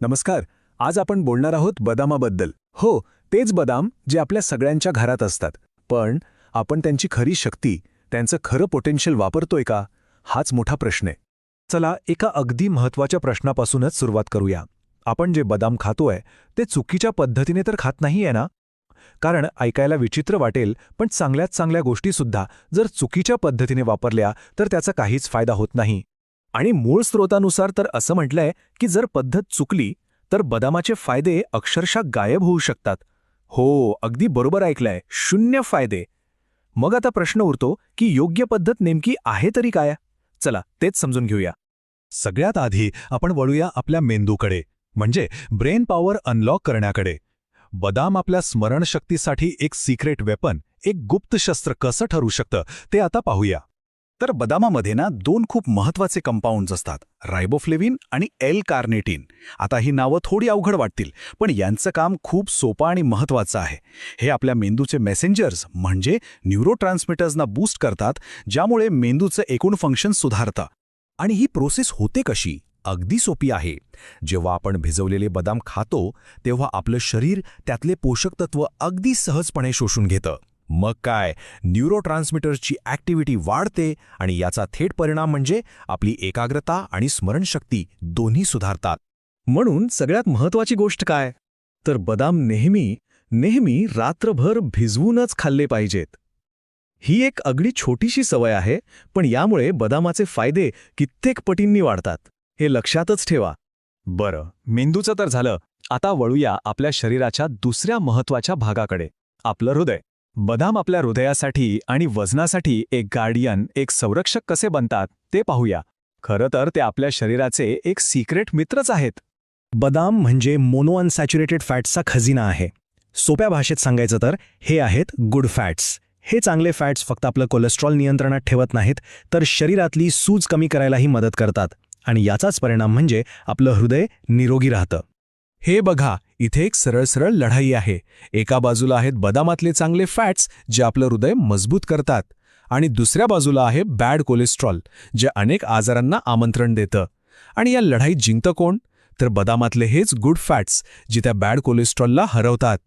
नमस्कार आज आपण बोलणार आहोत बदामाबद्दल. हो तेच बदाम जे आपल्या सगळ्यांच्या घरात असतात. पण आपण त्यांची खरी शक्ती त्यांचं खरं पोटेन्शियल वापरतोय का? हाच मोठा प्रश्न आहे. चला एका अगदी महत्त्वाच्या प्रश्नापासूनच सुरुवात करूया. आपण जे बदाम खातोय ते चुकीच्या पद्धतीने तर खात नाहीये ना? कारण ऐकायला विचित्र वाटेल पण चांगल्यात चांगल्या गोष्टीसुद्धा जर चुकीच्या पद्धतीने वापरल्या तर त्याचा काहीच फायदा होत नाही. आणि मूळ स्रोतानुसार तर असं म्हटलंय की जर पद्धत चुकली तर बदामाचे फायदे अक्षरशः गायब होऊ शकतात. हो अगदी बरोबर ऐकलंय. शून्य फायदे. मग आता प्रश्न उरतो की योग्य पद्धत नेमकी आहे तरी काय? चला तेच समजून घेऊया. सगळ्यात आधी आपण वळूया आपल्या मेंदूकडे म्हणजे ब्रेन पॉवर अनलॉक करण्याकडे. बदाम आपल्या स्मरणशक्तीसाठी एक सिक्रेट वेपन एक गुप्त शस्त्र कसं ठरू शकतं ते आता पाहूया. तर बदामामध्ये ना दोन खूप महत्त्वाचे कंपाऊंड्स असतात रायबोफ्लेविन आणि एल कार्नेटिन आता ही नावं थोडी अवघड वाटतील पण यांचं काम खूप सोपं आणि महत्वाचं आहे. हे आपल्या मेंदूचे मेसेंजर्स म्हणजे न्यूरो बूस्ट करतात ज्यामुळे मेंदूचं एकूण फंक्शन सुधारतं. आणि ही प्रोसेस होते कशी? अगदी सोपी आहे. जेव्हा आपण भिजवलेले बदाम खातो तेव्हा आपलं शरीर त्यातले पोषक तत्व अगदी सहजपणे शोषून घेतं. मग काय? न्यूरोट्रान्समिटर्सची ॲक्टिव्हिटी वाढते आणि याचा थेट परिणाम म्हणजे आपली एकाग्रता आणि स्मरणशक्ती दोन्ही सुधारतात. म्हणून सगळ्यात महत्वाची गोष्ट काय? तर बदाम नेहमी नेहमी रात्रभर भिजवूनच खाल्ले पाहिजेत. ही एक अगदी छोटीशी सवय आहे पण यामुळे बदामाचे फायदे कित्येक पटींनी वाढतात. हे लक्षातच ठेवा. बरं मेंदूचं तर झालं. आता वळूया आपल्या शरीराच्या दुसऱ्या महत्त्वाच्या भागाकडे. आपलं हृदय. बदाम आपल्या हृदयासाठी आणि वजनासाठी एक गार्डियन एक संरक्षक कसे बनतात ते पाहूया. खरं तर ते आपल्या शरीराचे एक सिक्रेट मित्रच आहेत. बदाम म्हणजे मोनोअनसॅच्युरेटेड फॅट्सचा खजिना आहे. सोप्या भाषेत सांगायचं तर हे आहेत गुड फॅट्स हे चांगले फॅट्स फक्त आपलं कोलेस्ट्रॉल नियंत्रणात ठेवत नाहीत तर शरीरातली सूज कमी करायलाही मदत करतात. आणि याचाच परिणाम म्हणजे आपलं हृदय निरोगी राहतं. हे बघा इथे एक सरळ सरळ लढाई आहे. एका बाजूला आहेत बदामातले चांगले फॅट्स जे आपलं हृदय मजबूत करतात. आणि दुसऱ्या बाजूला आहे बॅड कोलेस्ट्रॉल जे अनेक आजारांना आमंत्रण देतं. आणि या लढाईत जिंकतं कोण? तर बदामातले हेच गुड फॅट्स जे त्या बॅड कोलेस्ट्रॉलला हरवतात.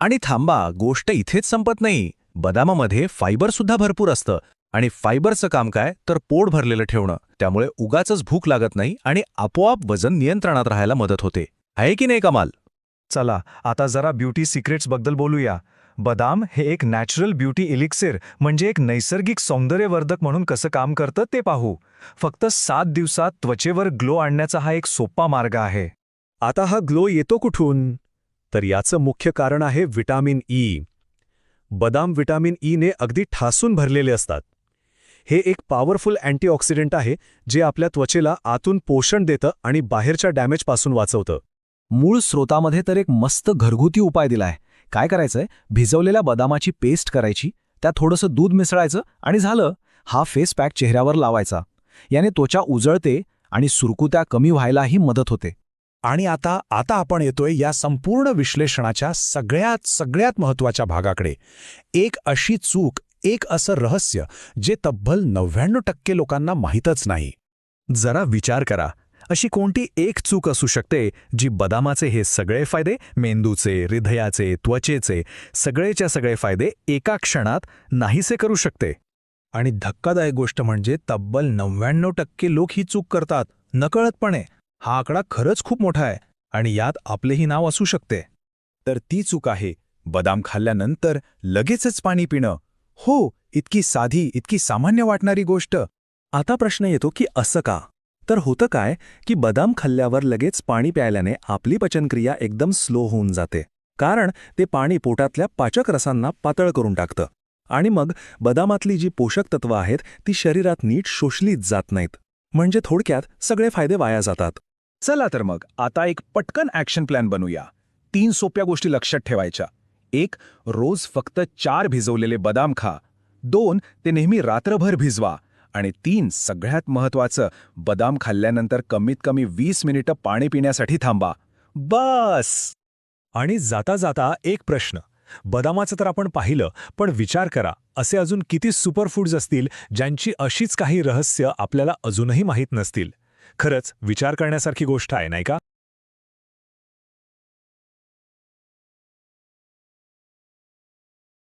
आणि थांबा गोष्ट इथेच संपत नाही. बदामामध्ये फायबरसुद्धा भरपूर असतं. आणि फायबरचं काम काय? तर पोट भरलेलं ठेवणं. त्यामुळे उगाचच भूक लागत नाही आणि आपोआप वजन नियंत्रणात राहायला मदत होते. आहे की नाही कमाल? चला आता जरा ब्युटी सिक्रेट्सबद्दल बोलूया. बदाम हे एक नॅचरल ब्युटी इलिक्सिर म्हणजे एक नैसर्गिक सौंदर्यवर्धक म्हणून कसं काम करतं ते पाहू. फक्त सात दिवसात त्वचेवर ग्लो आणण्याचा हा एक सोपा मार्ग आहे. आता हा ग्लो येतो कुठून? तर याचं मुख्य कारण आहे व्हिटॅमिन ई. बदाम व्हिटॅमिन ईने अगदी ठासून भरलेले असतात. हे एक पॉवरफुल अँटीऑक्सिडंट आहे जे आपल्या त्वचेला आतून पोषण देतं आणि बाहेरच्या डॅमेजपासून वाचवतं. मूळ स्रोतामध्ये तर एक मस्त घरगुती उपाय दिलाय. काय करायचंय? भिजवलेल्या बदामाची पेस्ट करायची त्यात थोडंसं दूध मिसळायचं आणि झालं हा फेस पॅक चेहऱ्यावर लावायचा. याने त्वचा उजळते आणि सुरकुत्या कमी व्हायलाही मदत होते. आणि आता आता आपण येतोय या संपूर्ण विश्लेषणाच्या सगळ्यात सगळ्यात महत्त्वाच्या भागाकडे. एक अशी चूक एक असं रहस्य जे तब्बल नव्याण्णव टक्के लोकांना माहीतच नाही. जरा विचार करा. अशी कोणती एक चूक असू शकते जी बदामाचे हे सगळे फायदे मेंदूचे हृदयाचे त्वचेचे सगळेच्या सगळे फायदे एका क्षणात नाहीसे करू शकते? आणि धक्कादायक गोष्ट म्हणजे तब्बल नव्याण्णव टक्के लोक ही चूक करतात नकळतपणे. हा आकडा खरंच खूप मोठा आहे आणि यात आपलेही नाव असू शकते. तर ती चूक आहे बदाम खाल्ल्यानंतर लगेचच पाणी पिणं. हो इतकी साधी इतकी सामान्य वाटणारी गोष्ट. आता प्रश्न येतो की असं का? तर होतं काय की बदाम खाल्ल्यावर लगेच पाणी प्यायल्याने आपली पचनक्रिया एकदम स्लो होऊन जाते. कारण ते पाणी पोटातल्या पाचक रसांना पातळ करून टाकतं. आणि मग बदामातली जी पोषक तत्व आहेत ती शरीरात नीट शोषलीच जात नाहीत. म्हणजे थोडक्यात सगळे फायदे वाया जातात. चला तर मग आता एक पटकन ॲक्शन प्लॅन बनवूया. तीन सोप्या गोष्टी लक्षात ठेवायच्या. एक रोज फक्त चार भिजवलेले बदाम खा. दोन ते नेहमी रात्रभर भिजवा. आणि तीन सगळ्यात महत्वाचं बदाम खाल्ल्यानंतर कमीत कमी वीस मिनिटं पाणी पिण्यासाठी थांबा. बस! आणि जाता जाता एक प्रश्न. बदामाचं तर आपण पाहिलं पण विचार करा असे अजून किती सुपरफूड्स असतील ज्यांची अशीच काही रहस्य आपल्याला अजूनही माहीत नसतील? खरंच विचार करण्यासारखी गोष्ट आहे नाही का?